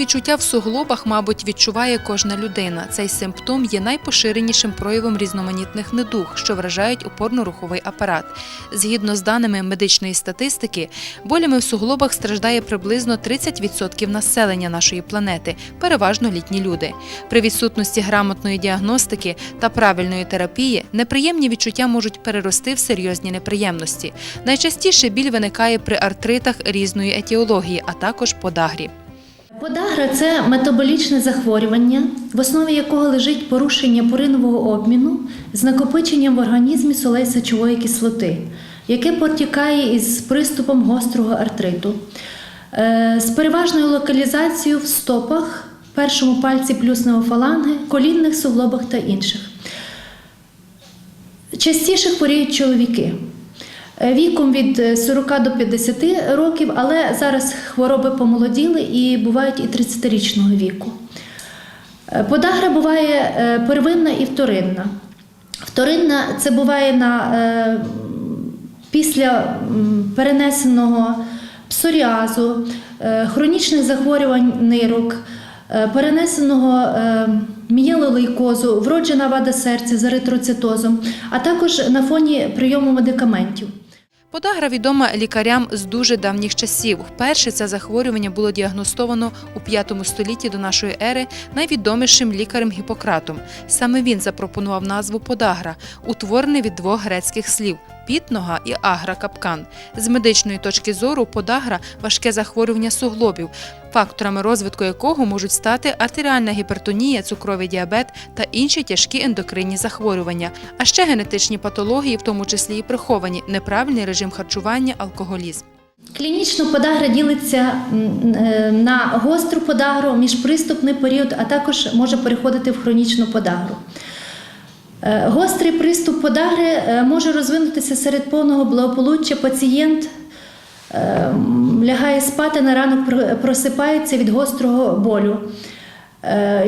відчуття в суглобах, мабуть, відчуває кожна людина. Цей симптом є найпоширенішим проявом різноманітних недуг, що вражають опорно-руховий апарат. Згідно з даними медичної статистики, болями в суглобах страждає приблизно 30% населення нашої планети, переважно літні люди. При відсутності грамотної діагностики та правильної терапії неприємні відчуття можуть перерости в серйозні неприємності. Найчастіше біль виникає при артритах різної етіології, а також подагрі. Подагра це метаболічне захворювання, в основі якого лежить порушення пуринового обміну з накопиченням в організмі солей сечової кислоти, яке протікає із приступом гострого артриту. Е, З переважною локалізацією в стопах, першому пальці плюсного фаланги, колінних суглобах та інших. Частіше хворіють чоловіки. Е, Віком від е, 40 до 50 років, але зараз хвороби помолоділи і бувають і 30-річного віку. Е, Подагра буває е, первинна і вторинна. Вторинна це буває на, е, після перенесеного псоріазу, е, хронічних захворювань нирок, е, перенесеного е, мієлолейкозу, вроджена вада серця з еритроцитозом, а також на фоні прийому медикаментів. Подагра відома лікарям з дуже давніх часів. Вперше це захворювання було діагностовано у 5 столітті до нашої ери найвідомішим лікарем Гіппократом. Саме він запропонував назву подагра, утворений від двох грецьких слів. Пітнога і агра капкан. З медичної точки зору подагра важке захворювання суглобів, факторами розвитку якого можуть стати артеріальна гіпертонія, цукровий діабет та інші тяжкі ендокринні захворювання, а ще генетичні патології, в тому числі і приховані, неправильний режим харчування, алкоголізм. Клінічно подагра ділиться е, на гостру подагру, міжприступний період, а також може переходити в хронічну подагру. Е, Гострий приступ подагри е, може розвинутися серед повного благополуччя. Пацієнт е, лягає спати на ранок, просипається від гострого болю.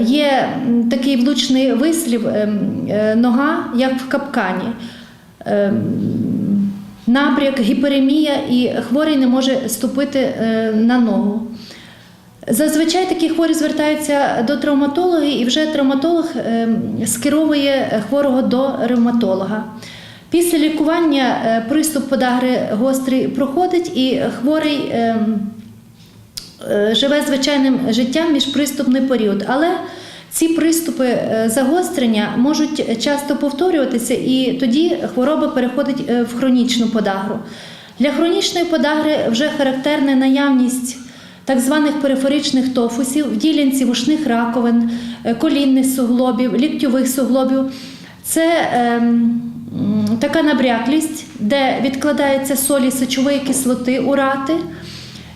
Є такий влучний вислів ем, нога, як в капкані. Ем, Набряк, гіперемія, і хворий не може ступити на ногу. Зазвичай такі хворі звертаються до травматолога, і вже травматолог е, скеровує хворого до ревматолога. Після лікування е, приступ подагри гострий проходить, і хворий е, е, живе звичайним життям міжприступний період. Але ці приступи е, загострення можуть часто повторюватися, і тоді хвороба переходить в хронічну подагру. Для хронічної подагри вже характерна наявність так званих периферичних тофусів в ділянці вушних раковин, е, колінних суглобів, ліктьових суглобів. Це м, така набряклість, де відкладаються солі сечової кислоти, урати,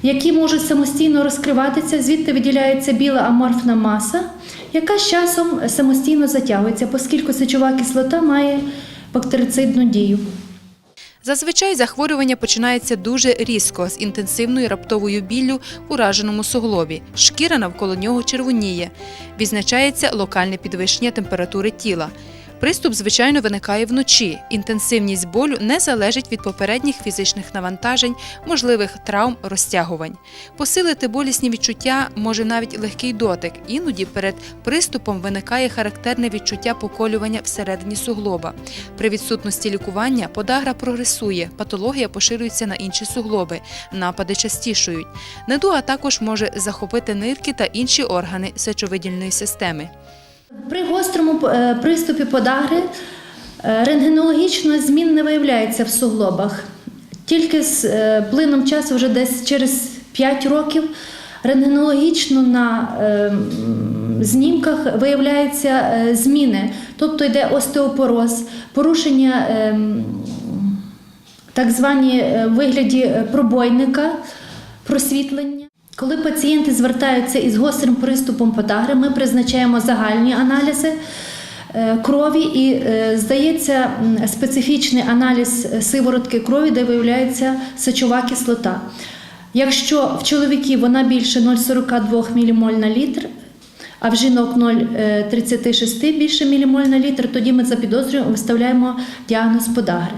які можуть самостійно розкриватися, звідти виділяється біла аморфна маса, яка з часом самостійно затягується, оскільки сечова кислота має бактерицидну дію. Зазвичай захворювання починається дуже різко з інтенсивною раптовою біллю в ураженому суглобі. Шкіра навколо нього червоніє. Відзначається локальне підвищення температури тіла. Приступ, звичайно, виникає вночі. Інтенсивність болю не залежить від попередніх фізичних навантажень, можливих травм, розтягувань. Посилити болісні відчуття може навіть легкий дотик. Іноді перед приступом виникає характерне відчуття поколювання всередині суглоба. При відсутності лікування подагра прогресує, патологія поширюється на інші суглоби, напади частішують. Недуга також може захопити нирки та інші органи сечовидільної системи. При гострому е, приступі подагри е, рентгенологічно змін не виявляється в суглобах. Тільки з е, плином часу, вже десь через 5 років, рентгенологічно на знімках виявляються зміни, тобто йде остеопороз, порушення так звані вигляді пробойника, просвітлення. Коли пацієнти звертаються із гострим приступом подагри, ми призначаємо загальні аналізи е, крові і е, здається специфічний аналіз сиворотки крові, де виявляється сечова кислота. Якщо в чоловіків вона більше 0,42 ммоль на літр, а в жінок 0,36 більше мілімоль на літр, тоді ми запідозрюємо, виставляємо діагноз подагри.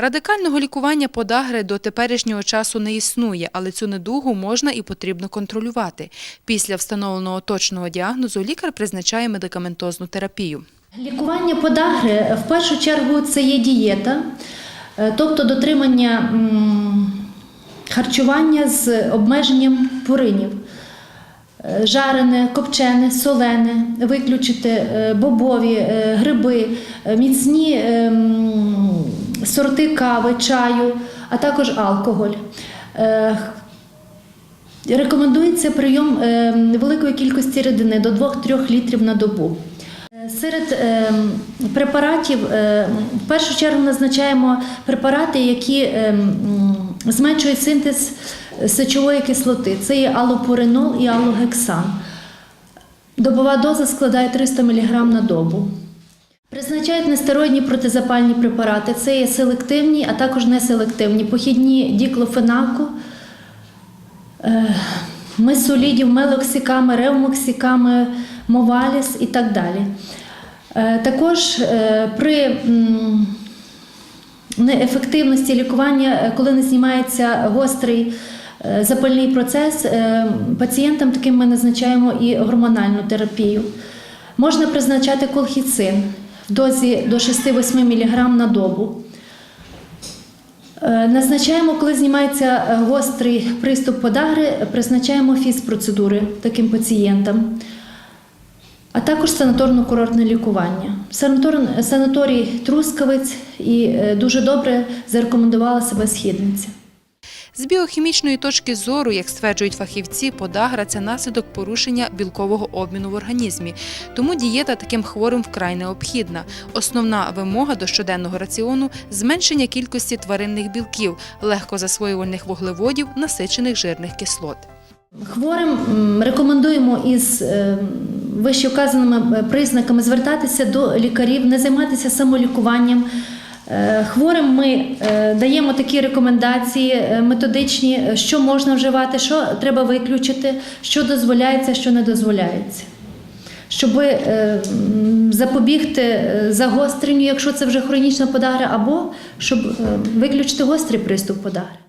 Радикального лікування подагри до теперішнього часу не існує, але цю недугу можна і потрібно контролювати. Після встановленого точного діагнозу лікар призначає медикаментозну терапію. Лікування подагри в першу чергу це є дієта, е, тобто дотримання харчування з обмеженням пуринів. Е, Жарене, копчене, солене, виключити е, бобові, гриби, міцні сорти кави, чаю, а також алкоголь. Е, Рекомендується прийом е, великої кількості рідини до 2-3 літрів на добу. Е, Серед препаратів в першу чергу назначаємо препарати, які зменшують синтез сечової кислоти. Це є алопуринол і алогексан. Добова доза складає 300 мг на добу. Призначають нестероїдні протизапальні препарати. Це є селективні, а також неселективні. Похідні діклофенаку, е, мисолідів, мелоксиками, ревмоксиками, моваліс і так далі. Е, Також е, при неефективності лікування, коли не знімається гострий запальний процес, пацієнтам таким ми назначаємо і гормональну терапію. Можна призначати колхіцин дозі до 6-8 мг на добу. Е, Назначаємо, коли знімається е, гострий приступ подагри, призначаємо фізпроцедури таким пацієнтам, а також санаторно-курортне лікування. Санатор- Санаторій Трускавець і е, дуже добре зарекомендувала себе східниця. З біохімічної точки зору, як стверджують фахівці, подагра це наслідок порушення білкового обміну в організмі. Тому дієта таким хворим вкрай необхідна. Основна вимога до щоденного раціону зменшення кількості тваринних білків, легко засвоювальних вуглеводів, насичених жирних кислот. Хворим рекомендуємо із е, вищевказаними е, признаками звертатися до лікарів, не займатися самолікуванням. Е, Хворим ми е, даємо такі рекомендації е, методичні, що можна вживати, що треба виключити, що дозволяється, що не дозволяється. Щоб запобігти загостренню, якщо це вже хронічна подагра, або щоб виключити гострий приступ подагри.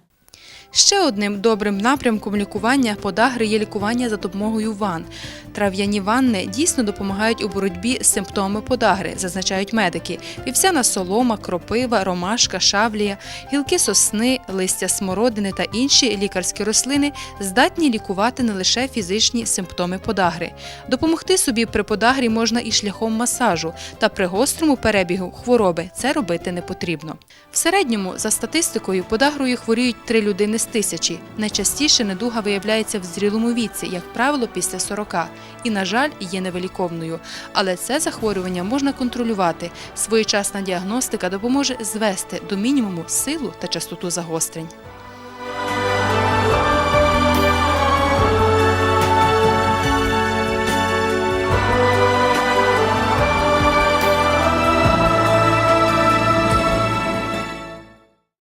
Ще одним добрим напрямком лікування подагри є лікування за допомогою ван. Трав'яні ванни дійсно допомагають у боротьбі з симптомами подагри, зазначають медики. Вівсяна солома, кропива, ромашка, шавлія, гілки сосни, листя смородини та інші лікарські рослини здатні лікувати не лише фізичні симптоми подагри. Допомогти собі при подагрі можна і шляхом масажу, та при гострому перебігу хвороби це робити не потрібно. В середньому, за статистикою, подагрою хворіють три людини з тисячі. Найчастіше недуга виявляється в зрілому віці, як правило, після 40, і, на жаль, є невеликовною. Але це захворювання можна контролювати. Своєчасна діагностика допоможе звести до мінімуму силу та частоту загострень.